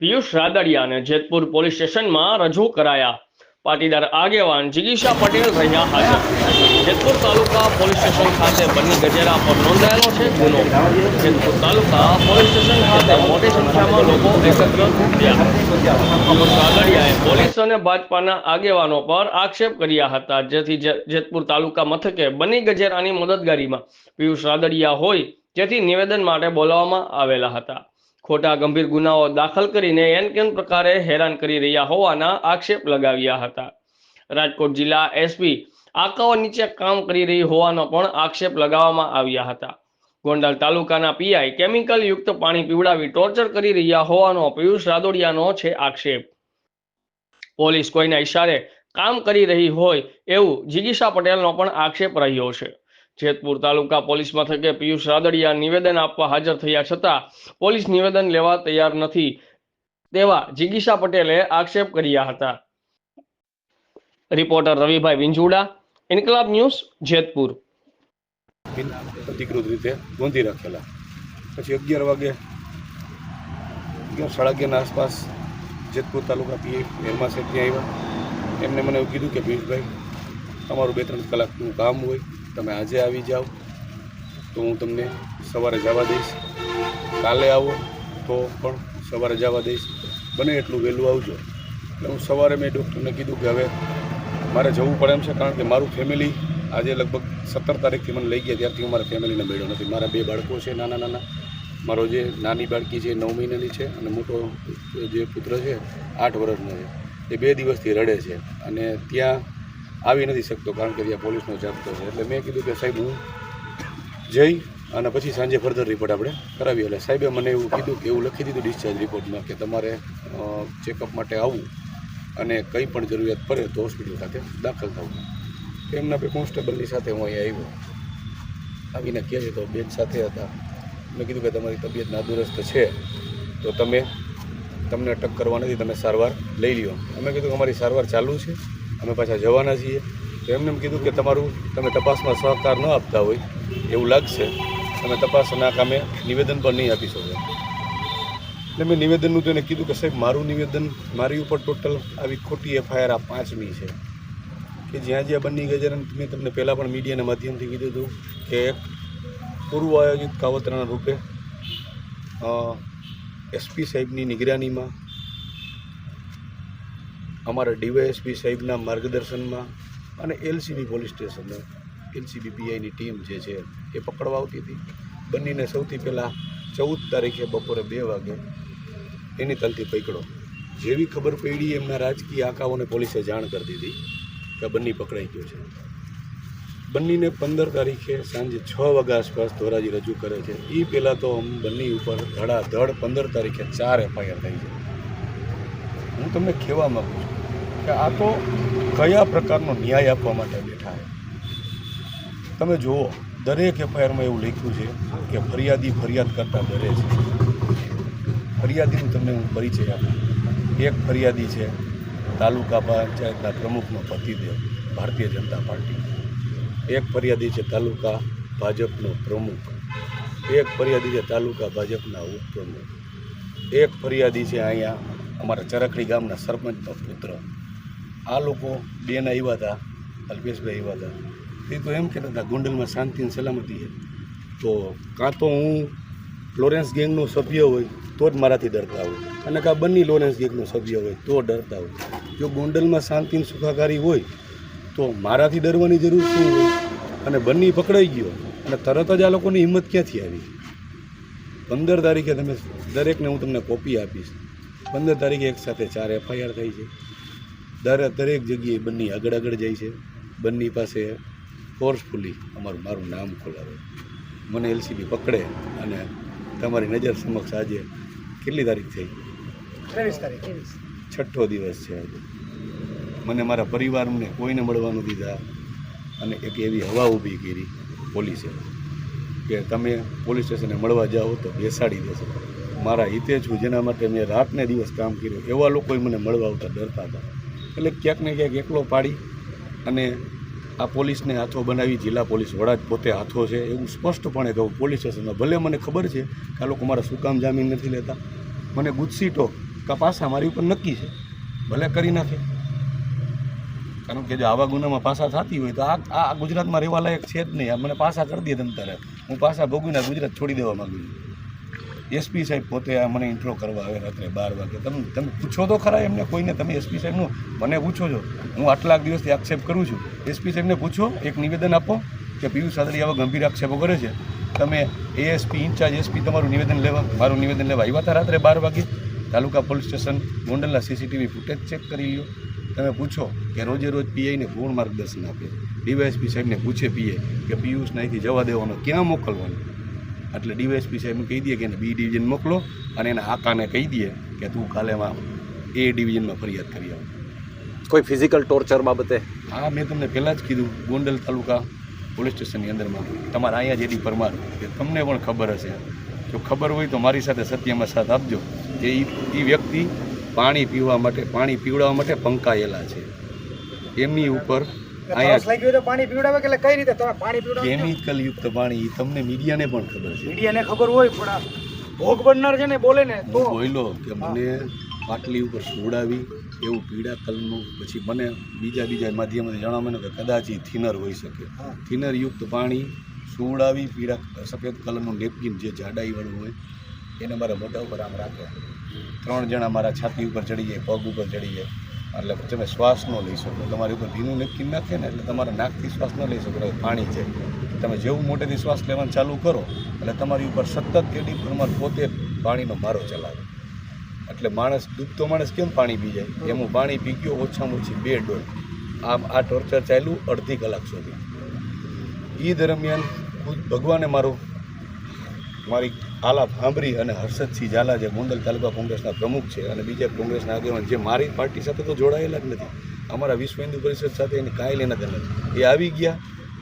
Piyush રાદડિયાને Jetpur police સ્ટેશનમાં રજૂ કરાયા. પાટીદાર આગેવાન જિગીશા પટેલ રહ્યા હાજર. જેતપુર તાલુકા પોલીસ સ્ટેશન ખાતે બની ગજેરા પર નોંધાયેલો છે ગુનો. જેતપુર તાલુકા પોલીસ સ્ટેશન ખાતે મોટી સંખ્યામાં લોકો એકત્ર થયા. રાદડિયાએ પોલીસ અને ભાજપાના આગેવાનો પર આક્ષેપ કર્યા હતા. જેથી જેતપુર તાલુકા મથકે બની ગજેરાની મદદગારીમાં પિયુષ રાદડિયા હોય, જેથી નિવેદન માટે બોલાવવામાં આવેલા હતા. ખોટા ગંભીર ગુનાઓ દાખલ કરીને એન કેન પ્રકારે હેરાન કરી રહ્યા હોવાના આક્ષેપ લગાવ્યા હતા. રાજકોટ જિલ્લા એસપી આકાઓ નીચે કામ કરી રહી હોવાનો પણ આક્ષેપ લગાવવામાં આવ્યા હતા. ગોંડલ તાલુકાના પીઆઈ કેમિકલ યુક્ત પાણી પીવડાવી ટોર્ચર કરી રહ્યા હોવાનો પિયુષ રાદોડિયાનો છે આક્ષેપ. પોલીસ કોઈના ઈશારે કામ કરી રહી હોય એવું જિગીશા પટેલનો પણ આક્ષેપ રહ્યો છે. જેતપુર તાલુકા પોલીસ મથકે પિયુષ રાદડિયા નિવેદન આપવા હાજર થયા છતાં પોલીસ નિવેદન લેવા તૈયાર નથી તેવા જિગીશા પટેલે આક્ષેપ કર્યા હતા. Reporter Ravibhai Vinjuda Inquilab news, Jetpur. અધિકૃત રીતે નોંધી રાખેલા. પછી અગિયાર વાગે, અગિયાર સાડા અગિયારના આસપાસ જેતપુર તાલુકા પીએ નિર્મા સાહેબ આવ્યા. એમને મને એવું કીધું કે, પિયુષભાઈ, તમારું બે ત્રણ કલાકનું કામ હોય તમે આજે આવી જાઓ તો હું તમને સવારે જવા દઈશ. કાલે આવો તો પણ સવારે જવા દઈશ. બને એટલું વહેલું આવજો. એટલે હું સવારે મેં ડૉક્ટરને કીધું કે હવે મારે જવું પડે એમ છે, કારણ કે મારું ફેમિલી આજે લગભગ સત્તર તારીખથી મને લઈ ગયા, ત્યારથી હું મારા ફેમિલીને મળ્યો નથી. મારા બે બાળકો છે, નાના નાના. મારો જે નાની બાળકી છે નવ મહિનાની છે અને મોટો જે પુત્ર છે આઠ વર્ષનો છે. એ બે દિવસથી રડે છે અને ત્યાં આવી નથી શકતો કારણ કે ત્યાં પોલીસનો જાપ્તો છે. એટલે મેં કીધું કે સાહેબ, હું જઈ અને પછી સાંજે ફર્ધર રિપોર્ટ આપણે કરાવીએ. એટલે સાહેબે મને એવું કીધું કે એવું લખી દીધું ડિસ્ચાર્જ રિપોર્ટમાં કે તમારે ચેકઅપ માટે આવવું અને કંઈ પણ જરૂરિયાત પડે તો હોસ્પિટલ ખાતે દાખલ થવું. એમના બે કોન્સ્ટેબલની સાથે હું અહીંયા આવ્યો. આવીને કહે છે તો બેન સાથે હતા. મેં કીધું કે તમારી તબિયત નાદુરસ્ત છે, તો તમે, તમને અટક કરવા નથી, તમે સારવાર લઈ લ્યો. અમે કીધું કે અમારી સારવાર ચાલુ છે. અમે પાછા જવાના છીએ. તો એમને એમ કીધું કે તમારું તમે તપાસમાં સહકાર ન આપતા હોય એવું લાગશે. તમે તપાસના કામે નિવેદન પણ નહીં આપી શકો. એટલે મેં નિવેદનનું તો એને કીધું કે સાહેબ, મારું નિવેદન મારી ઉપર ટોટલ આવી ખોટી એફઆઈઆર આ પાંચમી છે. કે જ્યાં જ્યાં બની ગઈ મેં તમને પહેલાં પણ મીડિયાના માધ્યમથી કીધું હતું કે પૂર્વ આયોજિત કાવતરાના રૂપે એસપી સાહેબની નિગરાનીમાં અમારા ડીવાયએસપી સાહેબના માર્ગદર્શનમાં અને એલસીબી પોલીસ સ્ટેશનના એલસીબી પીઆઈની ટીમ જે છે એ પકડવા આવતી હતી. બંનેને સૌથી પહેલાં ચૌદ તારીખે બપોરે બે વાગે એની તલથી પકડો. જેવી ખબર પડી એમના રાજકીય આંકાઓને પોલીસે જાણ કરી દીધી કે બંને પકડાઈ ગયો છે. બંનીને પંદર તારીખે સાંજે છ વાગ્યા આસપાસ ધોરાજી રજૂ કરે છે. એ પહેલાં તો અમ બંની ઉપર ધડાધડ પંદર તારીખે ચાર એફઆઈઆર થઈ છે. હું તમને કહેવા માગું છું કે આ તો કયા પ્રકારનો ન્યાય આપવા માટે બેઠા છે? તમે જુઓ, દરેક એફઆઈઆરમાં એવું લખ્યું છે કે ફરિયાદી ફરિયાદ કરતાં ડરે છે. ફરિયાદીનું તમને હું પરિચય આપું. એક ફરિયાદી છે, તાલુકા પંચાયતના પ્રમુખનો પતિદેવ, ભારતીય જનતા પાર્ટી. એક ફરિયાદી છે, તાલુકા ભાજપનો પ્રમુખ. એક ફરિયાદી છે, તાલુકા ભાજપના ઉપપ્રમુખ. એક ફરિયાદી છે, અહીંયા અમારા ચરખડી ગામના સરપંચનો પુત્ર. આ લોકો બેન આવ્યા હતા, અલ્પેશભાઈ આવ્યા હતા. એ તો એમ કહેતા હતા, ગોંડલમાં શાંતિ અને સલામતી છે. તો કાં તો હું લોરેન્સ ગેંગનો સભ્ય હોય, તો જ મારાથી ડરતા હોય. અને કાં બંને લોરેન્સ ગેંગનો સભ્ય હોય, તો ડરતા હોય. જો ગોંડલમાં શાંતિ અને સુખાકારી હોય, તો મારાથી ડરવાની જરૂર શું હોય? અને બંને પકડાઈ ગયો. અને તરત જ આ લોકોની હિંમત ક્યાંથી આવી? પંદર તારીખે તમે દરેકને હું તમને કોપી આપીશ. પંદર તારીખે એક સાથે ચાર એફઆઈઆર થઈ છે. દરેક દરેક જગ્યાએ બંને આગળ આગળ જાય છે. બંને પાસે ફોર્સફુલી અમારું મારું નામ ખોલાવે. મને એલસીબી પકડે અને તમારી નજર સમક્ષ આજે કેટલી તારીખ થઈ? ત્રેવીસ તારીખ. છઠ્ઠો દિવસ છે આજે. મને મારા પરિવારને કોઈને મળવાનું દીધા અને એક એવી હવા ઊભી કરી પોલીસે કે તમે પોલીસ સ્ટેશને મળવા જાઓ તો બેસાડી દેશે મારા હિતે છું જેના માટે મેં રાતને દિવસ કામ કર્યું એવા લોકોએ મને મળવા આવતા ડરતા હતા. એટલે ક્યાંક ને ક્યાંક એકલો પાડી અને આ પોલીસને હાથો બનાવી જિલ્લા પોલીસ વડા જ પોતે હાથો છે એવું સ્પષ્ટપણે કહું પોલીસ સ્ટેશનમાં. ભલે મને ખબર છે કે આ લોકો મારા શું કામ જામીન નથી લેતા. મને ગુજસીટો કપાસા પાસા મારી ઉપર નક્કી છે. ભલે કરી નાખે. કારણ કે જો આવા ગુનામાં પાસા થતી હોય તો આ આ ગુજરાતમાં રહેવા લાયક છે જ નહીં. મને પાસા કરી દે તમ તારે હું પાસા ભોગવીને ગુજરાત છોડી દેવા માંગુ છું. એસપી સાહેબ પોતે આ મને ઇન્ટ્રો કરવા આવે રાત્રે બાર વાગે. તમે તમે પૂછો તો ખરા એમને કોઈને, તમે એસપી સાહેબનું, મને પૂછો છો. હું આટલા દિવસથી આક્ષેપ કરું છું. એસપી સાહેબને પૂછો, એક નિવેદન આપો કે પિયુષ સાદરી આવા ગંભીર આક્ષેપો કરે છે. તમે એએસપી ઇન્ચાર્જ એસપી તમારું નિવેદન લેવા, મારું નિવેદન લેવા આવ્યા હતા રાત્રે બાર વાગે? તાલુકા પોલીસ સ્ટેશન ગોંડલના સીસીટીવી ફૂટેજ ચેક કરી લ્યો. તમે પૂછો કે રોજે રોજ પીઆઈને કોણ માર્ગદર્શન આપે. ડીવાયએસપી સાહેબને પૂછે પીએ કે પિયુષ અહીંથી જવા દેવાનો ક્યાં મોકલવાનો? એટલે ડીવાયએસપી સાહેબને કહી દઈએ કે એને બી ડિવિઝન મોકલો અને એના આકાને કહી દે કે તું કાલેમાં એ ડિવિઝનમાં ફરિયાદ કરી આવ. કોઈ ફિઝિકલ ટોર્ચર બાબતે? હા મેં તમને પહેલાં જ કીધું ગોંડલ તાલુકા પોલીસ સ્ટેશનની અંદરમાં. તમારા અહીંયા જેડી પરમાર કે તમને પણ ખબર હશે. જો ખબર હોય તો મારી સાથે સત્યમાં સાથ આપજો. કે એ વ્યક્તિ પાણી પીવા માટે પાણી પીવડાવવા માટે પંકાયેલા છે. એમની ઉપર પાણી પીવડાવે કે એટલે કઈ રીતે? તમે પાણી પીવડાવો. કેમિકલ યુક્ત પાણી તમને મીડિયાને પણ ખબર છે. મીડિયાને ખબર હોય પણ ભોગ બનનાર છે ને બોલે ને તો હું બોલ્યો કે મને પાટલી ઉપર સુવડાવી એવું પીળા કલરનું પછી મને બીજા બીજા માધ્યમથી જણાવવા કે કદાચ એ થિનર હોઈ શકે. થિનર યુક્ત પાણી સુવડાવી પીળા સફેદ કલરનું નેપકિન જે જાડાઈવાળું હોય એને મારા મોઢા ઉપર આમ રાખ્યા ત્રણ જણા મારા છાતી ઉપર ચડી જાય પગ ઉપર ચડી જાય એટલે તમે શ્વાસ ન લઈ શકો તમારી ઉપર ભીનું નેપકિન નાખે ને, એટલે તમારે નાકથી શ્વાસ ન લઈ શકો. પાણી છે. તમે જેવું મોટેથી શ્વાસ લેવાનું ચાલુ કરો, એટલે તમારી ઉપર સતત કેટલી પ્રમાણ પોતે પાણીનો મારો ચલાવે. એટલે માણસ, ડૂબતો માણસ કેમ પાણી પી જાય? એમ પાણી પી ગયો, ઓછામાં ઓછી બે ડોલ. આમ આ ટોર્ચર ચાલ્યું અડધી કલાક સુધી. એ દરમિયાન ખુદ ભગવાને મારું મારી આલાપ સાંભળી અને હર્ષદસિંહ ઝાલા જે ગોંડલ તાલુકા કોંગ્રેસના પ્રમુખ છે અને બીજા કોંગ્રેસના આગેવાન જે મારી પાર્ટી સાથે તો જોડાયેલા જ નથી. અમારા વિશ્વ હિન્દુ પરિષદ સાથે એની કાંઈ લેના દેના એ આવી ગયા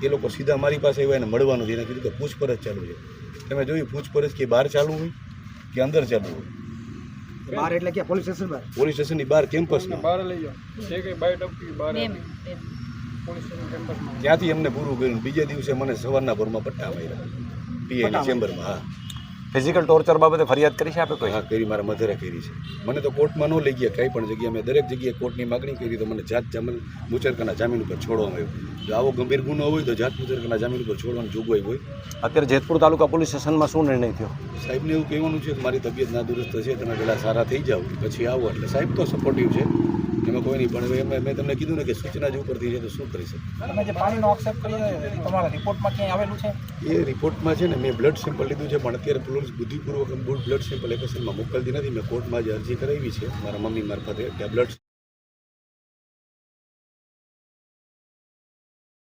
એ લોકો સીધા મારી પાસે આવ્યા એને મળવાનું છે. એને કીધું કે પૂછપરછ ચાલુ છે. તમે જોયું પૂછપરછ કે બહાર ચાલુ હોય કે અંદર ચાલુ હોય? બહાર એટલે કે પોલીસ સ્ટેશન બહાર? પોલીસ સ્ટેશનની બહાર કેમ્પસમાં. બહાર લઈ જાઓ. જે બહાર ત્યાંથી અમને પૂરું કર્યું. બીજે દિવસે મને સવારના ભરમાં પટ્ટા માર્યા. પીઆઈની ચેમ્બરમાં હા. ફિઝિકલ ટોર્ચર બાબતે ફરિયાદ કરી છે આપે કોઈ? હા કરી મારા મધરે કરી છે. મને તો કોર્ટમાં ન લઈ ગયા કંઈ પણ જગ્યાએ. મેં દરેક જગ્યાએ કોર્ટની માગણી કરી તો મને જાત જામીન મુચરકાના જામીન ઉપર છોડવામાં આવ્યું. જો આવો ગંભીર ગુનો હોય તો જાત મુચરકાના જામીન ઉપર છોડવાની જોગવાઈ હોય. અત્યારે જેતપુર તાલુકા પોલીસ સ્ટેશનમાં શું નિર્ણય થયો? સાહેબને એવું કહેવાનું છે કે મારી તબિયત નાદુરસ્ત છે તમે પહેલાં સારા થઈ જાઓ પછી આવો. એટલે સાહેબ તો સપોર્ટિવ છે. એમાં કોઈ નહીં પણ હવે મેં મેં તમને કીધું ને કે સૂચના જ ઉપરથી છે તો શું કરી શકે? એ રિપોર્ટમાં છે? ને મેં બ્લડ સેમ્પલ લીધું છે પણ અત્યારે પોલીસ બુદ્ધિપૂર્વક બ્લડ સેમ્પલ એપ્લિકેશનમાં મોકલતી નથી. મેં કોર્ટમાં જે અરજી કરાવી છે મારા મમ્મી મારફતે કે બ્લડ